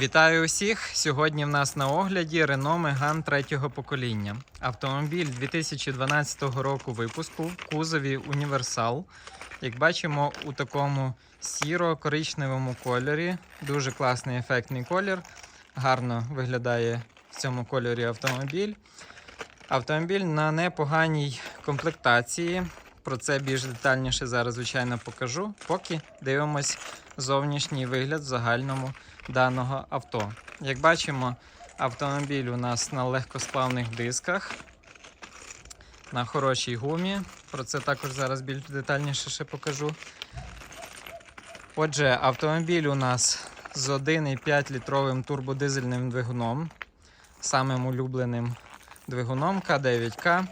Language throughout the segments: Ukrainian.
Вітаю усіх! Сьогодні в нас на огляді Renault Megane третього покоління. Автомобіль 2012 року випуску в кузові Універсал. Як бачимо, у такому сіро-коричневому кольорі. Дуже класний ефектний колір. Гарно виглядає в цьому кольорі автомобіль. Автомобіль на непоганій комплектації. Про це більш детальніше зараз, звичайно, покажу. Поки дивимось зовнішній вигляд в загальному даного авто. Як бачимо, автомобіль у нас на легкосплавних дисках, на хорошій гумі. Про це також зараз більш детальніше ще покажу. Отже, автомобіль у нас з 1,5 літровим турбодизельним двигуном, самим улюбленим двигуном К9К.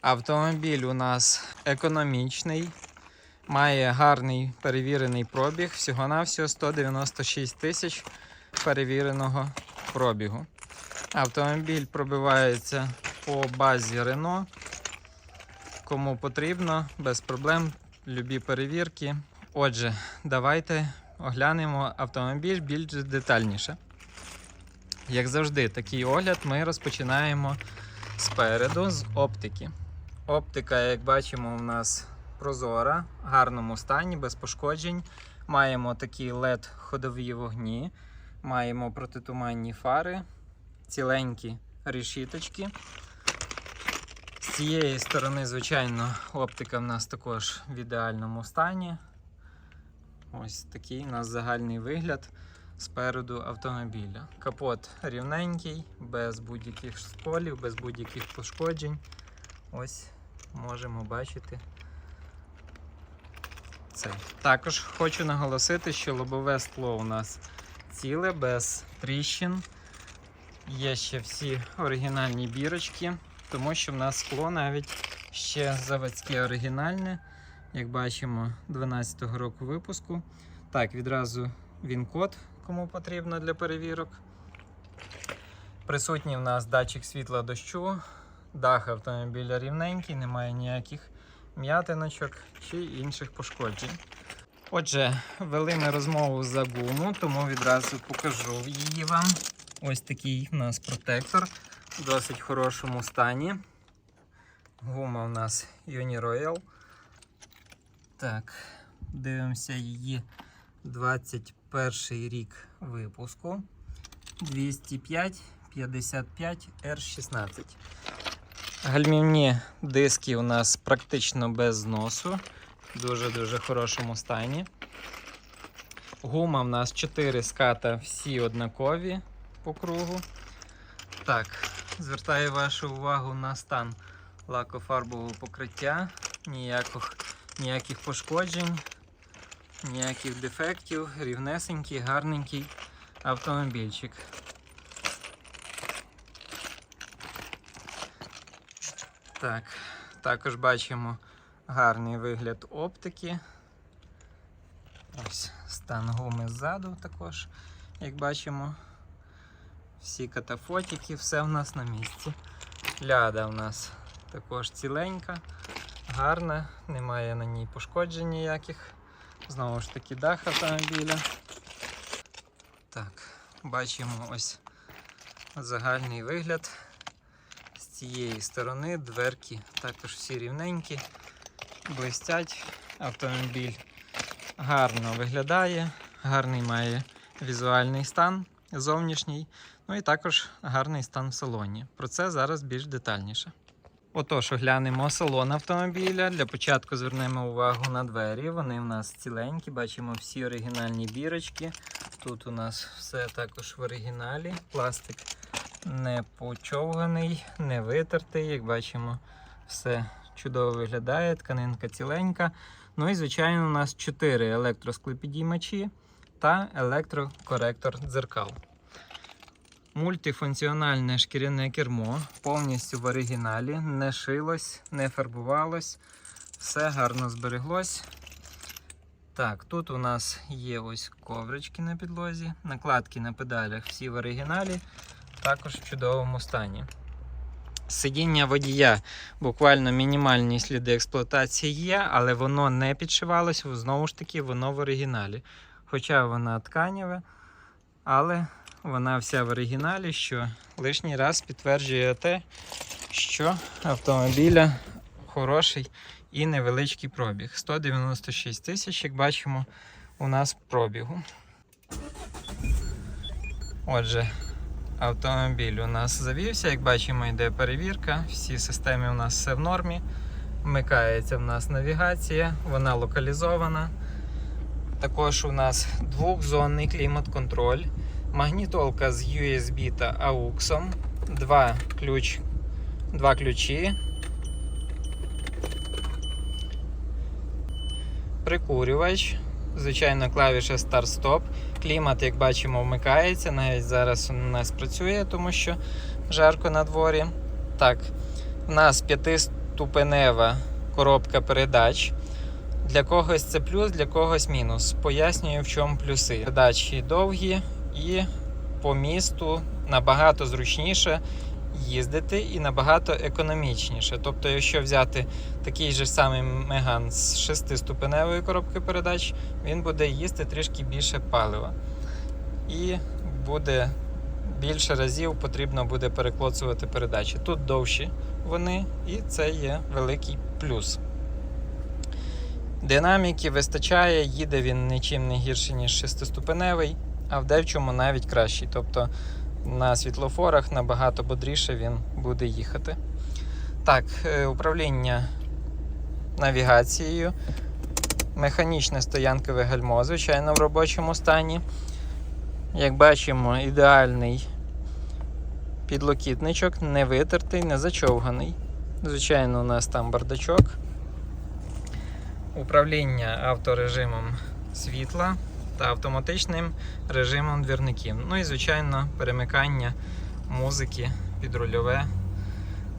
Автомобіль у нас економічний, має гарний перевірений пробіг, всього-навсього 196 тисяч перевіреного пробігу. Автомобіль пробивається по базі Renault. Кому потрібно, без проблем, любі перевірки. Отже, давайте оглянемо автомобіль більш детальніше. Як завжди, такий огляд ми розпочинаємо спереду з оптики. Оптика, як бачимо, у нас прозора, в гарному стані, без пошкоджень. Маємо такі LED ходові вогні, маємо протитуманні фари, ціленькі решіточки. З цієї сторони, звичайно, оптика в нас також в ідеальному стані. Ось такий у нас загальний вигляд спереду автомобіля. Капот рівненький, без будь-яких сколів, без будь-яких пошкоджень. Ось можемо бачити це. Також хочу наголосити, що лобове скло у нас ціле, без тріщин. Є ще всі оригінальні бірочки, тому що в нас скло навіть ще заводське оригінальне, як бачимо, 12-го року випуску. Так, відразу він код, кому потрібно для перевірок. Присутній в нас датчик світла дощу, дах автомобіля рівненький, немає ніяких м'ятиночок чи інших пошкоджень. Отже, вели ми розмову за гуму, тому відразу покажу її вам. Ось такий у нас протектор в досить хорошому стані. Гума у нас Uniroyal. Так, дивимося її 21 рік випуску. 205 55 R16. Гальмівні диски у нас практично без зносу. В дуже-дуже хорошому стані. Гума в нас 4 ската, всі однакові по кругу. Так, звертаю вашу увагу на стан лакофарбового покриття. Ніяких, ніяких пошкоджень, ніяких дефектів, рівнесенький, гарненький автомобільчик. Так, також бачимо гарний вигляд оптики. Ось стан гуми ззаду також, як бачимо. Всі катафотики, все в нас на місці. Ляда в нас також ціленька, гарна, немає на ній пошкоджень ніяких. Знову ж таки дах автомобіля. Так, бачимо ось загальний вигляд. Цієї сторони дверки також всі рівненькі, блистять. Автомобіль гарно виглядає, гарний має візуальний стан зовнішній, ну і також гарний стан в салоні. Про це зараз більш детальніше. Отож, оглянемо салон автомобіля. Для початку звернемо увагу на двері. Вони в нас ціленькі, бачимо всі оригінальні бірочки. Тут у нас все також в оригіналі. Пластик не почовганий, не витертий. Як бачимо, все чудово виглядає, тканинка ціленька. Ну і, звичайно, у нас 4 електросклепідіймачі та електрокоректор дзеркал. Мультифункціональне шкіряне кермо, повністю в оригіналі, не шилось, не фарбувалось, все гарно збереглось. Так, тут у нас є ось коврички на підлозі, накладки на педалях всі в оригіналі, також в чудовому стані. Сидіння водія буквально мінімальні сліди експлуатації є, але воно не підшивалось, знову ж таки, воно в оригіналі. хоча вона тканєва, але вона вся в оригіналі, що лишній раз підтверджує те, що автомобіля хороший і невеличкий пробіг. 196 тисяч, як бачимо, у нас пробігу. Отже, автомобіль у нас завівся, як бачимо, йде перевірка. Всі системи у нас все в нормі. Вмикається в нас навігація, вона локалізована. Також у нас двохзонний клімат-контроль, магнітолка з USB та AUX, два, ключ, два ключі, прикурювач, звичайно, клавіша старт-стоп. Клімат, як бачимо, вмикається. Навіть зараз у нас працює, тому що жарко на дворі. Так, у нас п'ятиступенева коробка передач. Для когось це плюс, для когось мінус. Пояснюю, в чому плюси. Передачі довгі і по місту набагато зручніше їздити і набагато економічніше. Тобто, якщо взяти такий же самий Меган з шестиступеневої коробки передач, він буде їсти трішки більше палива. І буде більше разів потрібно буде переклоцувати передачі. Тут довші вони, і це є великий плюс. Динаміки вистачає, їде він нічим не гірше, ніж шестиступеневий, а в дечому навіть кращий. Тобто на світлофорах набагато бодріше він буде їхати. Так, е, управління навігацією, механічне стоянкове гальмо, звичайно, в робочому стані. Як бачимо, ідеальний підлокітничок, не витертий, не зачовганий. Звичайно, у нас там бардачок управління авторежимом світла та автоматичним режимом двірників. Ну і, звичайно, перемикання музики підрульове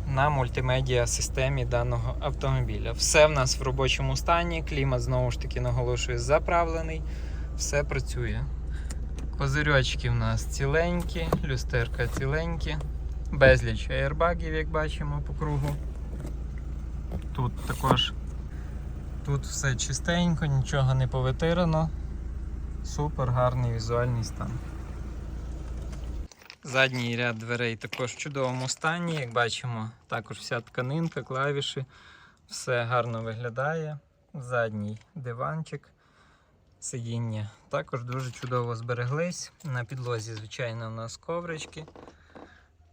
на мультимедіа системі даного автомобіля. Все в нас в робочому стані, клімат знову ж таки наголошую заправлений, все працює. Козирьочки в нас ціленькі, люстерка ціленькі, безліч аербагів, як бачимо по кругу. Тут також Тут все чистенько, нічого не повитирано. Супер гарний візуальний стан. Задній ряд дверей також в чудовому стані. Як бачимо, також вся тканинка, клавіші, все гарно виглядає. Задній диванчик, сидіння також дуже чудово збереглись. На підлозі, звичайно, у нас коврички.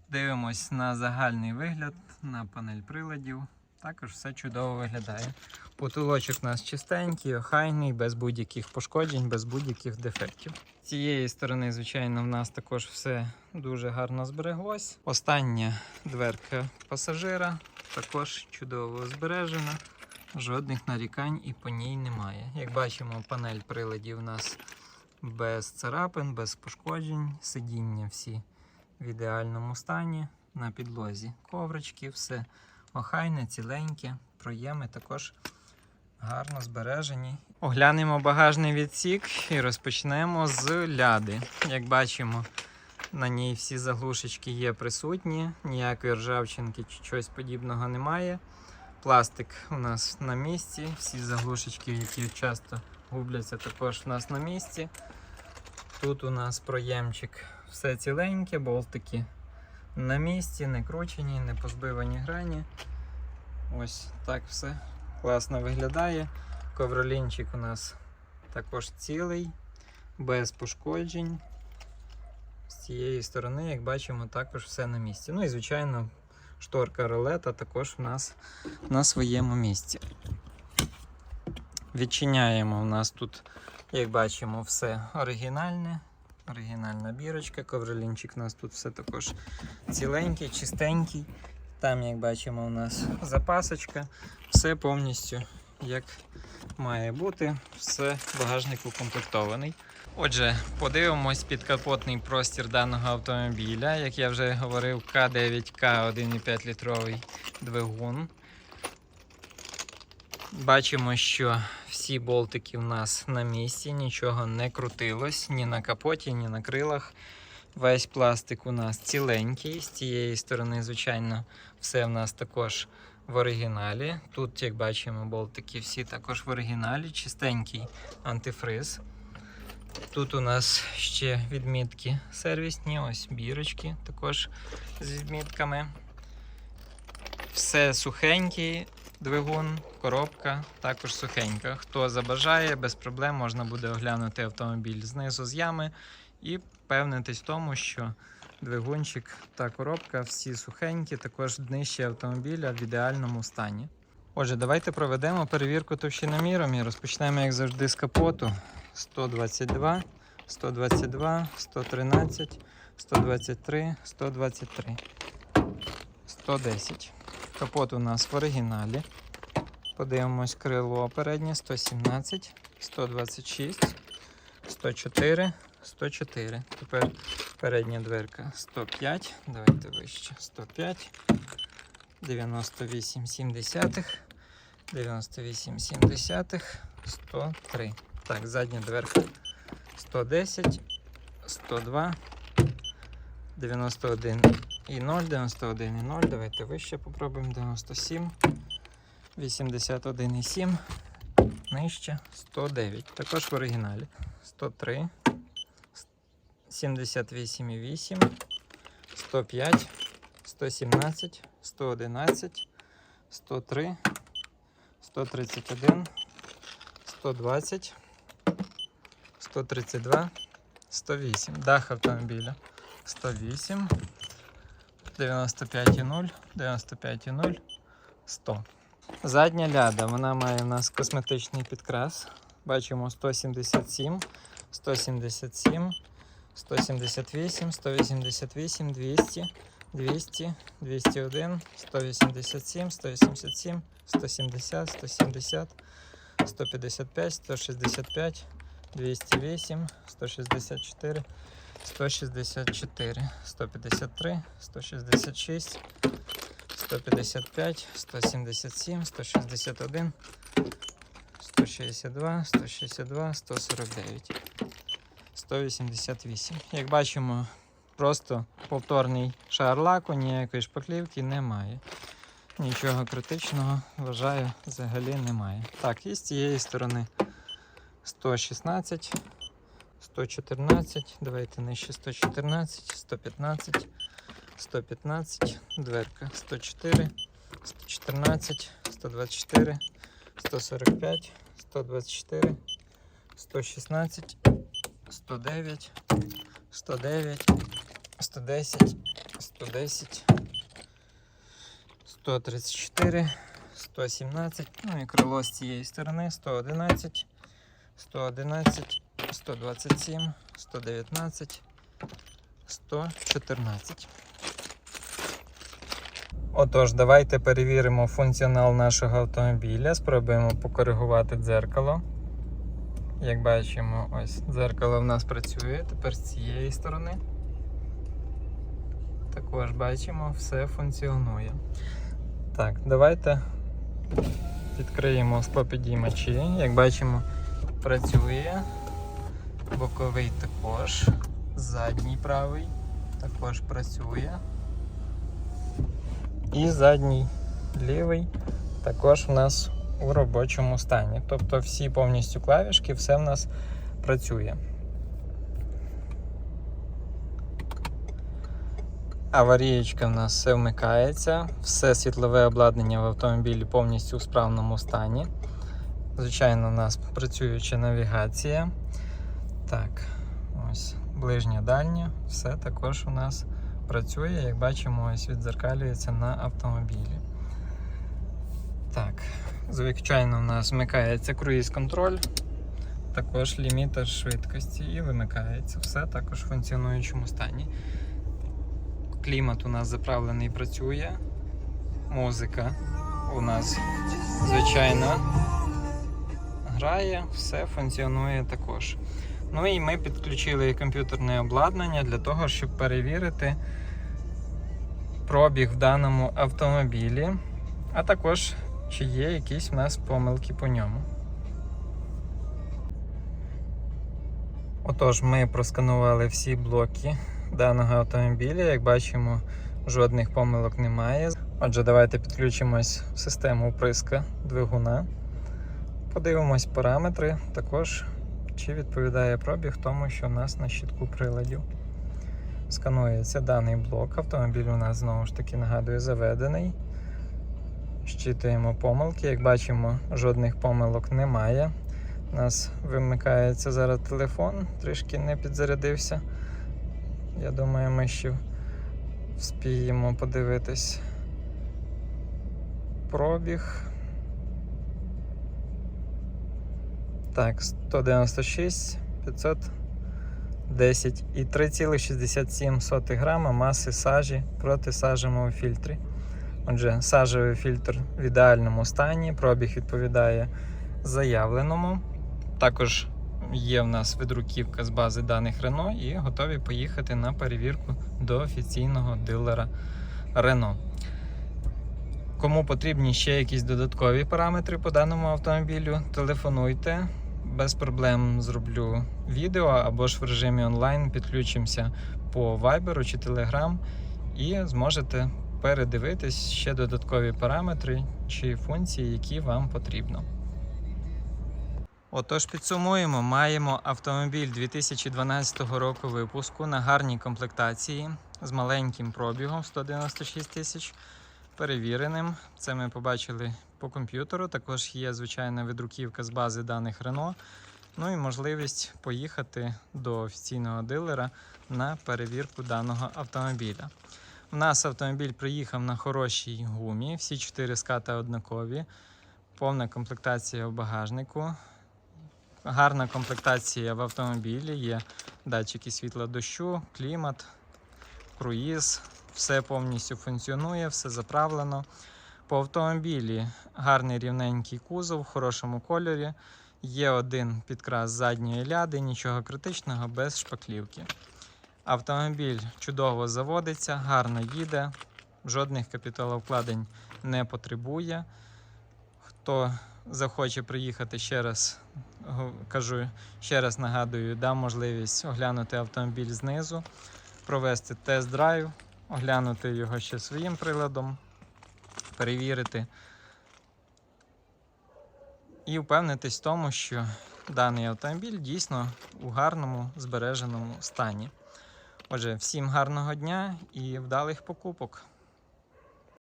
Дивимось на загальний вигляд, на панель приладів. Також все чудово виглядає. Потолочок у нас чистенький, охайний, без будь-яких пошкоджень, без будь-яких дефектів. З цієї сторони, звичайно, в нас також все дуже гарно збереглось. Остання дверка пасажира також чудово збережена. Жодних нарікань і по ній немає. Як бачимо, панель приладів у нас без царапин, без пошкоджень, сидіння всі в ідеальному стані. На підлозі коврички, все охайне, ціленьке, проєми також гарно збережені. Оглянемо багажний відсік і розпочнемо з ляди. Як бачимо, на ній всі заглушечки є присутні, ніякої ржавчинки чи чогось подібного немає. Пластик у нас на місці, всі заглушечки, які часто губляться, також у нас на місці. Тут у нас проємчик все ціленьке, болтики на місці, не кручені, не позбивані грані. Ось так все класно виглядає. Ковролінчик у нас також цілий, без пошкоджень. З цієї сторони, як бачимо, також все на місці. Ну і, звичайно, шторка ролета також у нас на своєму місці. Відчиняємо у нас тут, як бачимо, все оригінальне. Оригінальна бірочка, ковролінчик у нас тут все також ціленький, чистенький. Там, як бачимо, у нас запасочка, все повністю як має бути, все багажник укомплектований. Отже, подивимось підкапотний простір даного автомобіля. Як я вже говорив, К9К 1,5 літровий двигун. Бачимо, що всі болтики в нас на місці, нічого не крутилось ні на капоті, ні на крилах. Весь пластик у нас ціленький. З цієї сторони, звичайно, все в нас також в оригіналі. Тут, як бачимо, болтики всі також в оригіналі, чистенький антифриз. Тут у нас ще відмітки сервісні, ось бірочки також з відмітками. Все сухенький, двигун, коробка також сухенька. Хто забажає, без проблем можна буде оглянути автомобіль знизу з ями і впевнитись в тому, що двигунчик та коробка всі сухенькі, також днище автомобіля в ідеальному стані. Отже, давайте проведемо перевірку товщиноміром і розпочнемо, як завжди, з капоту. 122, 122, 113, 123, 123, 110. Капот у нас в оригіналі. Подивимось крило переднє 117, 126, 104, 104. Тепер передня дверка 105. Давайте вище. 105, 98 70, 98 70, 103. Так, задня дверка 110, 102, 91 і 0, 91 і 0. Давайте вище попробуємо. 97, 81 і 7, нижче 109. Також в оригіналі 103, 78 і 8, 105, 117, 111, 103, 131, 120, 132, 108. Дах автомобіля 108, 95,0, 95,0, 100. Задня ляда, вона має у нас косметичний підкрас. Бачимо 177, 177, 178, 188, 200, 200, 201, 187, 187, 170, 170, 155, 165, 208, 164, 164, 153, 166, 155, 177, 161, 162, 162, 149, 188. Як бачимо, просто повторний шар лаку, ніякої шпаклівки немає. Нічого критичного, вважаю, взагалі немає. Так, і з цієї сторони 116, 114, давайте нижче 114, 115, 115, дверка 104, 114, 124, 145, 124, 116, 109, 109, 110, 110, 134, 117, ну і крило з цієї сторони 111, 111, 127, 119, 114. Отож, давайте перевіримо функціонал нашого автомобіля. Спробуємо покоригувати дзеркало. Як бачимо, ось дзеркало в нас працює. Тепер з цієї сторони. Також бачимо, все функціонує. Так, давайте відкриємо склопідіймачі. Як бачимо, працює. Боковий також. Задній правий також працює. І задній лівий також у нас у робочому стані. Тобто всі повністю клавішки, все в нас працює. Аварієчка в нас все вмикається, все світлове обладнання в автомобілі повністю у справному стані. Звичайно, у нас працююча навігація. Так, ось ближня дальня, все також у нас працює, як бачимо, ось відзеркалюється на автомобілі. Так, звичайно, у нас вмикається круїз-контроль, також лімітер швидкості і вимикається. Все також в функціонуючому стані. Клімат у нас заправлений і працює. Музика у нас, звичайно, грає, все функціонує також. Ну і ми підключили комп'ютерне обладнання для того, щоб перевірити пробіг в даному автомобілі, а також чи є якісь в нас помилки по ньому. Отож, ми просканували всі блоки даного автомобіля. Як бачимо, жодних помилок немає. Отже, давайте підключимось в систему вприска двигуна. Подивимось параметри також чи відповідає пробіг тому, що у нас на щитку приладів. Сканується даний блок. Автомобіль у нас знову ж таки нагадую заведений. Щитуємо помилки. Як бачимо, жодних помилок немає. У нас вимикається зараз телефон, трішки не підзарядився. Я думаю, ми ще вспіємо подивитись пробіг. Так, 196 510 і 3,67 грама маси сажі проти сажевого фільтрі. Отже, сажевий фільтр в ідеальному стані, пробіг відповідає заявленому. Також є в нас відруківка з бази даних Renault і готові поїхати на перевірку до офіційного дилера Renault. Кому потрібні ще якісь додаткові параметри по даному автомобілю, телефонуйте. Без проблем зроблю відео або ж в режимі онлайн підключимося по Viber чи Telegram і зможете передивитись ще додаткові параметри чи функції, які вам потрібно. Отож, підсумуємо, маємо автомобіль 2012 року випуску на гарній комплектації з маленьким пробігом 196 тисяч. Перевіреним. Це ми побачили по комп'ютеру. Також є звичайна відруківка з бази даних Renault. Ну і можливість поїхати до офіційного дилера на перевірку даного автомобіля. У нас автомобіль приїхав на хорошій гумі, всі чотири скати однакові, повна комплектація в багажнику. Гарна комплектація в автомобілі, є датчики світла дощу, клімат, круїз, все повністю функціонує, все заправлено. По автомобілі гарний рівненький кузов в хорошому кольорі. Є один підкрас задньої ляди, нічого критичного, без шпаклівки. Автомобіль чудово заводиться, гарно їде, жодних капіталовкладень не потребує. Хто захоче приїхати ще раз, кажу, ще раз нагадую, дам можливість оглянути автомобіль знизу, провести тест-драйв, оглянути його ще своїм приладом, перевірити і впевнитись в тому, що даний автомобіль дійсно у гарному збереженому стані. Отже, всім гарного дня і вдалих покупок!